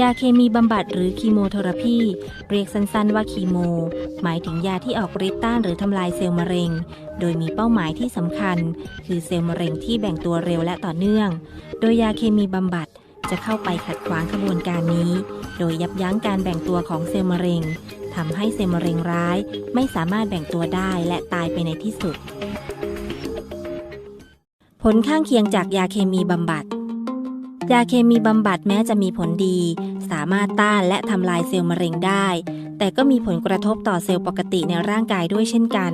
ยาเคมีบำบัดหรือคีโมเทอราพีเรียกสั้นๆว่าคีโม หมายถึงยาที่ออกฤทธิ์ต้านหรือทำลายเซลล์มะเร็ง โดยมีเป้าหมายที่สำคัญ คือเซลล์มะเร็งที่แบ่งตัวเร็วและต่อเนื่อง โดยยาเคมีบำบัดจะเข้าไปขัดขวางกระบวนการนี้ โดยยับยั้งการแบ่งตัวของเซลล์มะเร็งทำให้เซลล์มะเร็งร้าย ไม่สามารถแบ่งตัวได้และตายไปในที่สุด ผลข้างเคียงจากยาเคมีบำบัด ยาเคมีบำบัดแม้จะมีผลดี สามารถต้านและทำลายเซลล์มะเร็งได้ แต่ก็มีผลกระทบต่อเซลล์ปกติในร่างกายด้วยเช่นกัน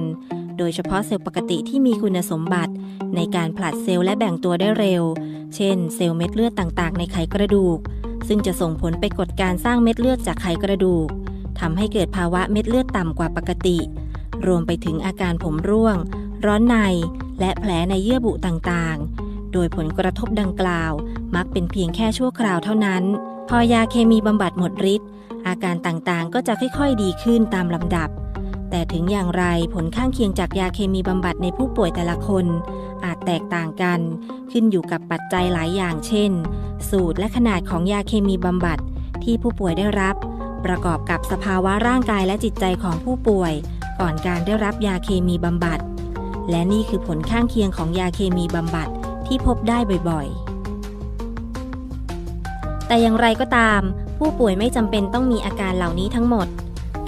โดยเฉพาะเซลล์ปกติที่มีคุณสมบัติ ในการผลัดเซลล์และแบ่งตัวได้เร็ว เช่น เซลล์เม็ดเลือดต่างๆ ในไขกระดูก ซึ่งจะส่งผลไปกดการสร้างเม็ดเลือดจากไขกระดูกทำให้เกิดภาวะเม็ดเลือดต่ำกว่าปกติ รวมไปถึงอาการผมร่วง ร้อนใน และแผลในเยื่อบุต่างๆ โดยผลกระทบดังกล่าว มักเป็นเพียงแค่ชั่วคราวเท่านั้น พอยาเคมีบำบัดหมดฤทธิ์อาการต่างๆ ก็จะค่อยๆ ดีขึ้นตามลำดับ แต่ถึงอย่างไรผลข้างเคียงจากยาเคมีบำบัดในผู้ป่วยแต่ละคน อาจแตกต่างกัน ขึ้นอยู่กับปัจจัยหลายอย่างเช่น สูตรและขนาดของยาเคมีบำบัดที่ผู้ป่วยได้รับ ประกอบกับสภาวะร่างกายและจิตใจของผู้ป่วย ก่อนการได้รับยาเคมีบำบัด และนี่คือผลข้างเคียงของยาเคมีบำบัด ที่พบได้บ่อยๆ แต่อย่างไรก็ตาม ผู้ป่วยไม่จำเป็นต้องมีอาการเหล่านี้ทั้งหมด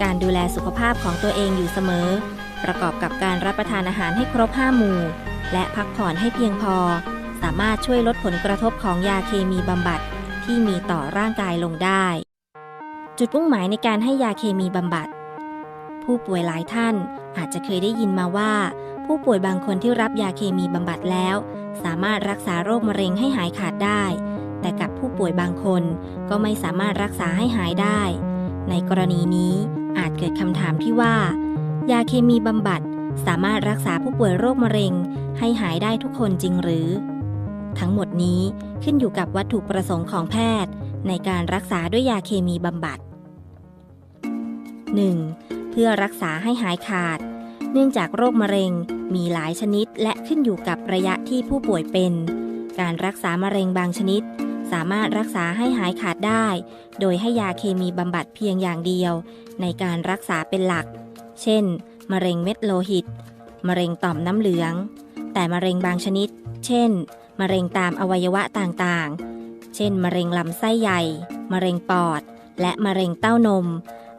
การดูแลสุขภาพของตัวเองอยู่เสมอ ประกอบกับการรับประทานอาหารให้ครบห้าหมู่ และพักผ่อนให้เพียงพอ สามารถช่วยลดผลกระทบของยาเคมีบำบัดที่มีต่อร่างกายลงได้ จุดมุ่งหมายในการให้ยาเคมีบำบัด ผู้ป่วยหลายท่านอาจจะเคยได้ยินมาว่า ผู้ป่วยบางคนที่รับยาเคมีบำบัดแล้ว สามารถรักษาโรคมะเร็งให้หายขาดได้ แต่กับผู้ป่วยบางคนก็ไม่สามารถรักษาให้หายได้ ในกรณีนี้อาจเกิดคำถามที่ว่า ยาเคมีบำบัดสามารถรักษาผู้ป่วยโรคมะเร็ง ให้หายได้ทุกคนจริงหรือ ทั้งหมดนี้ขึ้นอยู่กับวัตถุประสงค์ของแพทย์ ในการรักษาด้วยยาเคมีบำบัด 1. เพื่อรักษาให้หายขาด เนื่องจากโรคมะเร็ง มีหลายชนิดและขึ้นอยู่กับระยะที่ผู้ป่วยเป็น การรักษามะเร็งบางชนิด สามารถรักษาให้หายขาดได้ โดยให้ยาเคมีบำบัดเพียงอย่างเดียว ในการรักษาเป็นหลัก เช่น มะเร็งเม็ดโลหิต มะเร็งต่อมน้ำเหลือง แต่มะเร็งบางชนิด เช่น มะเร็งตามอวัยวะต่างๆ เช่น มะเร็งลำไส้ใหญ่ มะเร็งปอด และมะเร็งเต้านม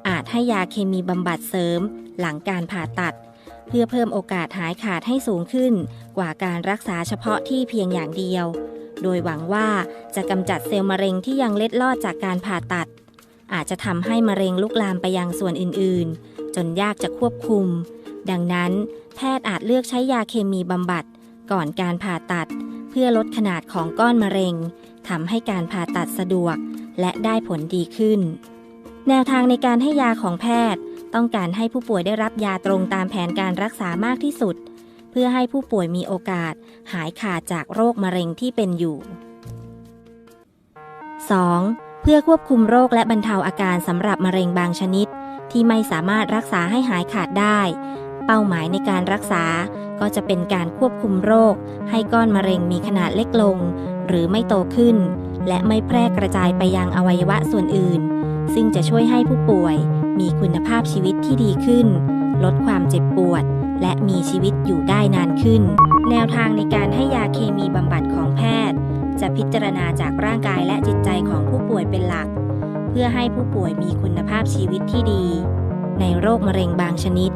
อาจให้ยาเคมีบำบัดเสริม หลังการผ่าตัด พื่อเพิ่มโอกาสหายขาดให้สูงขึ้น กว่าการรักษาเฉพาะที่เพียงอย่างเดียว โดยหวังว่าจะกำจัดเซลล์มะเร็งที่ยังเล็ดลอดจากการผ่าตัด อาจจะทำให้มะเร็งลุกลามไปยังส่วนอื่นๆ จนยากจะควบคุม ดังนั้น แพทย์อาจเลือกใช้ยาเคมีบำบัด ก่อนการผ่าตัด เพื่อลดขนาดของก้อนมะเร็งทำให้การผ่าตัดสะดวก และได้ผลดีขึ้น แนวทางในการให้ยาของแพทย์ ต้องการให้ผู้ป่วยได้รับยาตรงตามแผนการรักษามากที่สุด เพื่อให้ผู้ป่วยมีโอกาสหายขาดจากโรคมะเร็งที่เป็นอยู่ 2. เพื่อควบคุมโรคและบรรเทาอาการสำหรับมะเร็งบางชนิด ที่ไม่สามารถรักษาให้หายขาดได้ เป้าหมายในการรักษาก็จะเป็นการควบคุมโรค ให้ก้อนมะเร็งมีขนาดเล็กลง หรือไม่โตขึ้น และไม่แพร่กระจายไปยังอวัยวะส่วนอื่น ซึ่งจะช่วยให้ผู้ป่วย มีคุณภาพชีวิตที่ดีขึ้น ลดความเจ็บปวด และมีชีวิตอยู่ได้นานขึ้น แนวทางในการให้ยาเคมีบำบัดของแพทย์ จะพิจารณาจากร่างกายและจิตใจของผู้ป่วยเป็นหลัก เพื่อให้ผู้ป่วยมีคุณภาพชีวิตที่ดี ในโรคมะเร็งบางชนิด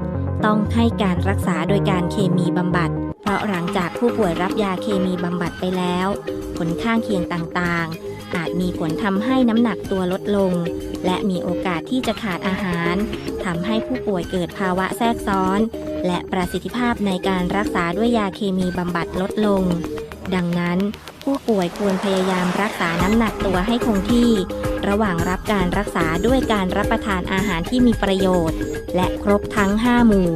ต้องให้การรักษาโดยการเคมีบำบัด เพราะหลังจากผู้ป่วยรับยาเคมีบำบัดไปแล้ว ผลข้างเคียงต่างๆ อาจมีผลทำให้น้ำหนักตัวลดลง และมีโอกาสที่จะขาดอาหารทำให้ผู้ป่วยเกิดภาวะแทรกซ้อน และประสิทธิภาพในการรักษาด้วยยาเคมีบำบัดลดลง ดังนั้น ผู้ป่วยควรพยายามรักษาน้ำหนักตัวให้คงที่ ระหว่างรับการรักษาด้วยการรับประทานอาหารที่มีประโยชน์ และครบทั้ง 5 หมู่